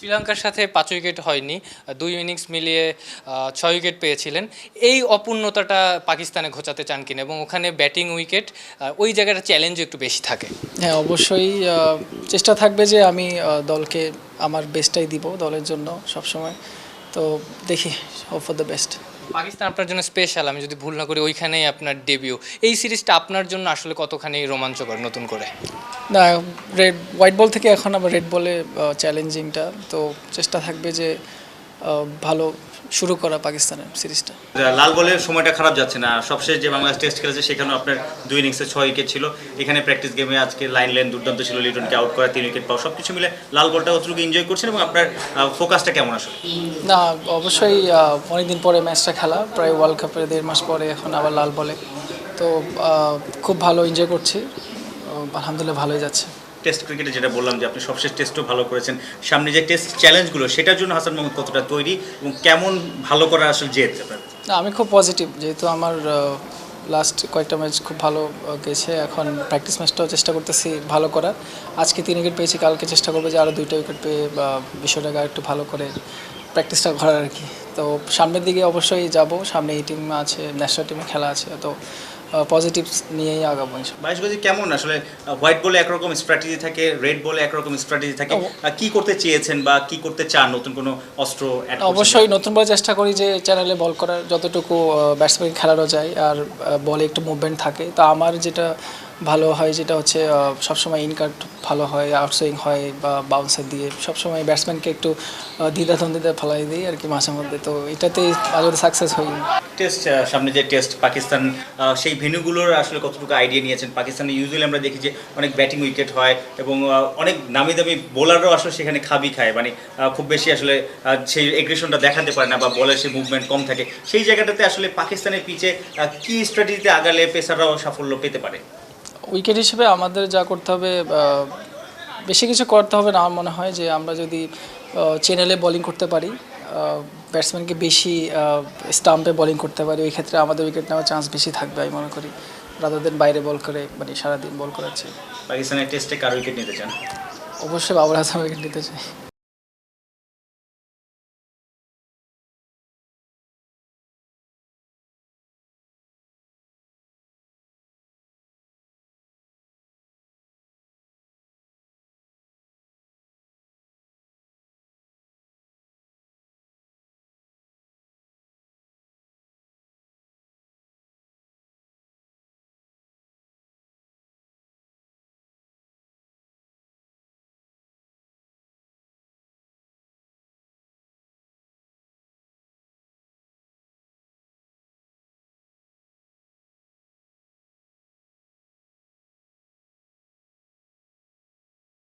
শ্রীলঙ্কার সাথে পাঁচ উইকেট হয়নি, দুই ইনিংস মিলিয়ে ছয় উইকেট পেয়েছিলেন। এই অপূর্ণতাটা পাকিস্তানে ঘোচাতে চান কিনা এবং ওখানে ব্যাটিং উইকেট ওই জায়গাটা চ্যালেঞ্জ একটু বেশি থাকে। হ্যাঁ অবশ্যই চেষ্টা থাকবে যে আমি দলকে আমার বেস্টটাই দিব, দলের জন্য সবসময়। তো দেখি hope for the best Pakistan আপনার জন্য স্পেশাল আমি যদি ভুল না করি ওইখানেই আপনার ডেবিউ এই সিরিজটা আপনার জন্য আসলে কতখানি রোমাঞ্চকর নতুন করে? না রেড হোয়াইট বল থেকে এখন আবার রেড বলে চ্যালেঞ্জিংটা তো চেষ্টা থাকবে যে ভালো শুরু করা পাকিস্তানের সিরিজটা। লাল বলের সময়টা খারাপ যাচ্ছে না। সবশেষ যে বাংলাদেশ টেস্ট খেলেছে সেখানেও আপনার দুই ইনিংসে ছয় উইকেট ছিল। এখানে প্র্যাকটিস গেমে আজকে লাইন লেন দুর্দান্ত ছিল লিটনকে আউট করা তিন উইকেট পাওয়া। সব কিছু মিলে লাল বলটা কতটুকু এনজয় করছেন এবং আপনার ফোকাসটা কেমন আসলে? না অবশ্যই অনেক দিন পরে ম্যাচটা খেলা। প্রায় ওয়ার্ল্ড কাপের দেড় মাস পরে এখন আবার লাল বলে। তো খুব ভালো এনজয় করছি। আলহামদুলিল্লাহ ভালোই যাচ্ছে। টেস্ট ক্রিকেটে যেটা বললাম যে আপনি সবশেষ টেস্টও ভালো করেছেন। সামনে যে টেস্ট চ্যালেঞ্জগুলো সেটার জন্য হাসান মোহাম্মদ কতটা তৈরি এবং কেমন ভালো করা আসলে আপনার? না, আমি খুব পজিটিভ যেহেতু আমার লাস্ট কয়েকটা ম্যাচ খুব ভালো গেছে। এখন প্র্যাকটিস ম্যাচটাও চেষ্টা করতেছি ভালো করার। আজকে তিন উইকেট পেয়েছি, কালকে চেষ্টা করব যে আরও দুইটা উইকেট পেয়ে, বা বিষয়টাকে আরেকটু ভালো করে প্র্যাকটিসটা করার আর কি। তো সামনের দিকে অবশ্যই যাব। সামনে এই টিম আছে ন্যাশনাল টিমে খেলা আছে। তো পজিটিভ নিয়েই আগাবো। বাইশ গজি কেমন আসলে হোয়াইট বলে একরকম স্ট্র্যাটেজি থাকে রেড বলে একরকম স্ট্র্যাটেজি থাকে কি করতে চেয়েছেন বা কি করতে চান নতুন কোনো অস্ত্র অবশ্যই নতুন বলে চেষ্টা করি যে চ্যানেলে বল করার যতটুকু ব্যাটসম্যান খেলানো যায় আর বলে একটু মুভমেন্ট থাকে তো আমার যেটা ভালো হয়, যেটা হচ্ছে সবসময় ইনকাট ভালো হয় আউটসুইং হয় বা বাউন্সার দিয়ে, সবসময় ব্যাটসম্যানকে একটু দ্বিধা দ্বিধাদ্বন্দ্বিতা ফেলাই দিই আর কি মাঝে মধ্যে। তো এটাতেই মধ্যে সাকসেস হই। টেস্ট সামনে যে টেস্ট পাকিস্তান সেই ভেন্যুগুলোর আসলে কতটুকু আইডিয়া নিয়েছেন? পাকিস্তানে ইউজুয়ালি আমরা দেখি যে অনেক ব্যাটিং উইকেট হয় এবং অনেক নামি দামি বোলাররাও আসলে সেখানে খাবি খায়। মানে খুব বেশি আসলে সেই এগ্রেশনটা দেখাতে পারে না বা বলের সেই মুভমেন্ট কম থাকে। সেই জায়গাটাতে আসলে পাকিস্তানের পিচে কি স্ট্র্যাটেজিতে আগালে পেসাররাও সাফল্য পেতে পারে? উইকেট হিসেবে আমাদের যা করতে হবে বেশি কিছু করতে হবে না আমার মনে হয় যে আমরা যদি চ্যানেলে বোলিং করতে পারি ব্যাটসম্যানকে বেশি স্টাম্পে বলিং করতে পারি ওই ক্ষেত্রে আমাদের উইকেট নেওয়ার চান্স বেশি থাকবে আমি মনে করি। রাদার দেন বাইরে বল করে মানে সারাদিন বল করাচ্ছে পাকিস্তানের টেস্টে কার উইকেট নিতে চান? অবশ্যই বাবর আজম উইকেট নিতে চাই।